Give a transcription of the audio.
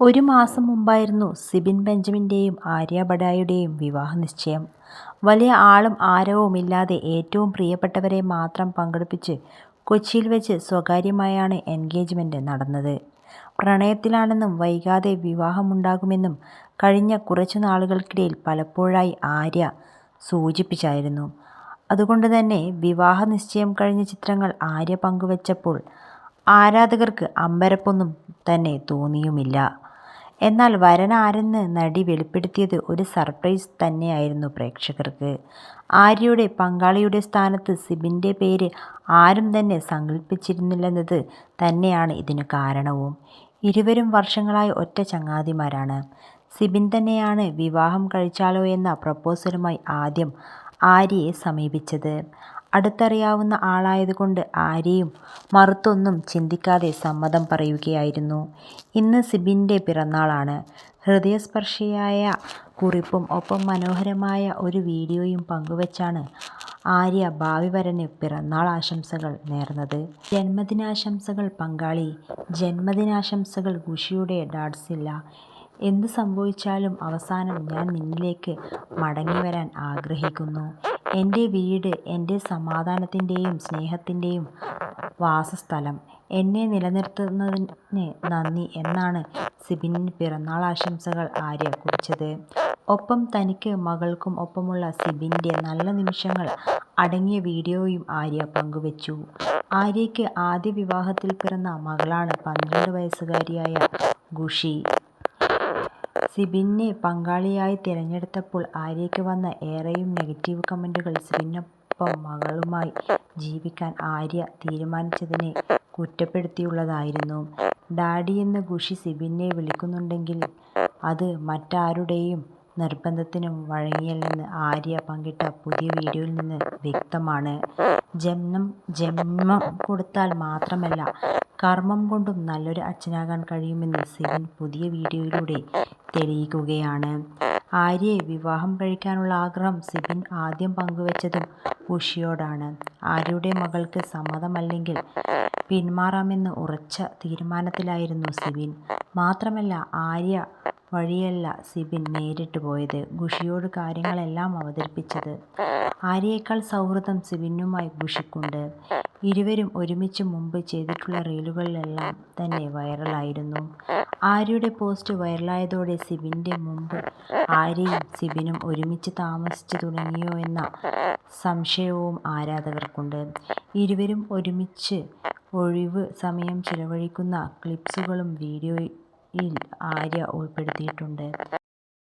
ഒരു മാസം മുമ്പായിരുന്നു സിബിൻ ബെഞ്ചമിന്റെയും ആര്യ ബഡായുടെയും വിവാഹ നിശ്ചയം. വലിയ ആളും ആരവുമില്ലാതെ ഏറ്റവും പ്രിയപ്പെട്ടവരെ മാത്രം പങ്കെടുപ്പിച്ച് കൊച്ചിയിൽ വെച്ച് സ്വകാര്യമായാണ് എൻഗേജ്മെന്റ് നടന്നത്. പ്രണയത്തിലാണെന്നും വൈകാതെ വിവാഹമുണ്ടാകുമെന്നും കഴിഞ്ഞ കുറച്ചു നാളുകൾക്കിടയിൽ പലപ്പോഴായി ആര്യ സൂചിപ്പിച്ചായിരുന്നു. അതുകൊണ്ട് തന്നെ വിവാഹ നിശ്ചയം കഴിഞ്ഞ ചിത്രങ്ങൾ ആര്യ പങ്കുവച്ചപ്പോൾ ആരാധകർക്ക് അമ്പരപ്പൊന്നും തന്നെ തോന്നിയുമില്ല. എന്നാൽ വരനാരെന്ന് നടി വെളിപ്പെടുത്തിയത് ഒരു സർപ്രൈസ് തന്നെയായിരുന്നു പ്രേക്ഷകർക്ക്. ആര്യയുടെ പങ്കാളിയുടെ സ്ഥാനത്ത് സിബിന്റെ പേര് ആരും തന്നെ സങ്കല്പിച്ചിരുന്നില്ലെന്നത് തന്നെയാണ് ഇതിന് കാരണവും. ഇരുവരും വർഷങ്ങളായി ഒറ്റ ചങ്ങാതിമാരാണ്. സിബിൻ തന്നെയാണ് വിവാഹം കഴിച്ചാലോ എന്ന പ്രപ്പോസലുമായി ആദ്യം ആര്യയെ സമീപിച്ചത്. അടുത്തറിയാവുന്ന ആളായതുകൊണ്ട് ആരെയും മറുത്തൊന്നും ചിന്തിക്കാതെ സമ്മതം പറയുകയായിരുന്നു. ഇന്ന് സിബിന്റെ പിറന്നാളാണ്. ഹൃദയസ്പർശിയായ കുറിപ്പും ഒപ്പം മനോഹരമായ ഒരു വീഡിയോയും പങ്കുവച്ചാണ് ആര്യ ഭാവി വരന് പിറന്നാൾ ആശംസകൾ നേർന്നത്. ജന്മദിനാശംസകൾ പങ്കാളി ജന്മദിനാശംസകൾ ഖുഷിയുടെ ഡാഡ്സില്ല. എന്ത് സംഭവിച്ചാലും അവസാനം ഞാൻ നിന്നിലേക്ക് മടങ്ങിവരാൻ ആഗ്രഹിക്കുന്നു. എന്റെ വീട് എന്റെ സമാധാനത്തിന്റെയും സ്നേഹത്തിന്റെയും വാസസ്ഥലം. എന്നെ നിലനിർത്തുന്നതിന് നന്ദി എന്നാണ് സിബിനിന് പിറന്നാൾ ആശംസകൾ ആര്യ കുറിച്ചത്. ഒപ്പം തനിക്ക് മകൾക്കും ഒപ്പമുള്ള സിബിന്റെ നല്ല നിമിഷങ്ങൾ അടങ്ങിയ വീഡിയോയും ആര്യ പങ്കുവച്ചു. ആര്യയ്ക്ക് ആദ്യ വിവാഹത്തിൽ പിറന്ന മകളാണ് പന്ത്രണ്ട് വയസ്സുകാരിയായ ഖുഷി. സിബിനെ പങ്കാളിയായി തിരഞ്ഞെടുത്തപ്പോൾ ആര്യയ്ക്ക് വന്ന ഏറെയും നെഗറ്റീവ് കമന്റുകൾ സിബിനൊപ്പം മകളുമായി ജീവിക്കാൻ ആര്യ തീരുമാനിച്ചതിനെ കുറ്റപ്പെടുത്തിയുള്ളതായിരുന്നു. ഡാഡിയെന്ന് ഖുഷി സിബിനെ വിളിക്കുന്നുണ്ടെങ്കിൽ അത് മറ്റാരുടെയും നിർബന്ധത്തിനും വഴങ്ങിയല്ലെന്ന് ആര്യ പങ്കിട്ട പുതിയ വീഡിയോയിൽ നിന്ന് വ്യക്തമാണ്. ജന്മം ജന്മം കൊടുത്താൽ മാത്രമല്ല കർമ്മം കൊണ്ടും നല്ലൊരു അച്ഛനാകാൻ കഴിയുമെന്ന് സിബിൻ പുതിയ വീഡിയോയിലൂടെ തെളിയിക്കുകയാണ്. ആര്യയെ വിവാഹം കഴിക്കാനുള്ള ആഗ്രഹം സിബിൻ ആദ്യം പങ്കുവച്ചതും ഉഷിയോടാണ് ആര്യയുടെ മകൾക്ക് സമ്മതമല്ലെങ്കിൽ പിന്മാറാമെന്ന് ഉറച്ച തീരുമാനത്തിലായിരുന്നു സിബിൻ. മാത്രമല്ല ആര്യ വഴിയല്ല സിബിൻ നേരിട്ട് പോയത് ഗുഷിയോട് കാര്യങ്ങളെല്ലാം അവതരിപ്പിച്ചത്. ആര്യയേക്കാൾ സൗഹൃദം സിബിനുമായി ഖുഷിക്കുണ്ട്. ഇരുവരും ഒരുമിച്ച് മുമ്പ് ചെയ്തിട്ടുള്ള റീലുകളിലെല്ലാം തന്നെ വൈറലായിരുന്നു. ആര്യയുടെ പോസ്റ്റ് വൈറലായതോടെ സിബിന്റെ മുമ്പ് ആര്യയും സിബിനും ഒരുമിച്ച് താമസിച്ചു തുടങ്ങിയോ എന്ന സംശയവും ആരാധകർക്കുണ്ട്. ഇരുവരും ഒരുമിച്ച് ഒഴിവ് സമയം ചിലവഴിക്കുന്ന ക്ലിപ്സുകളും വീഡിയോയിൽ ആര്യ ഉൾപ്പെടുത്തിയിട്ടുണ്ട്.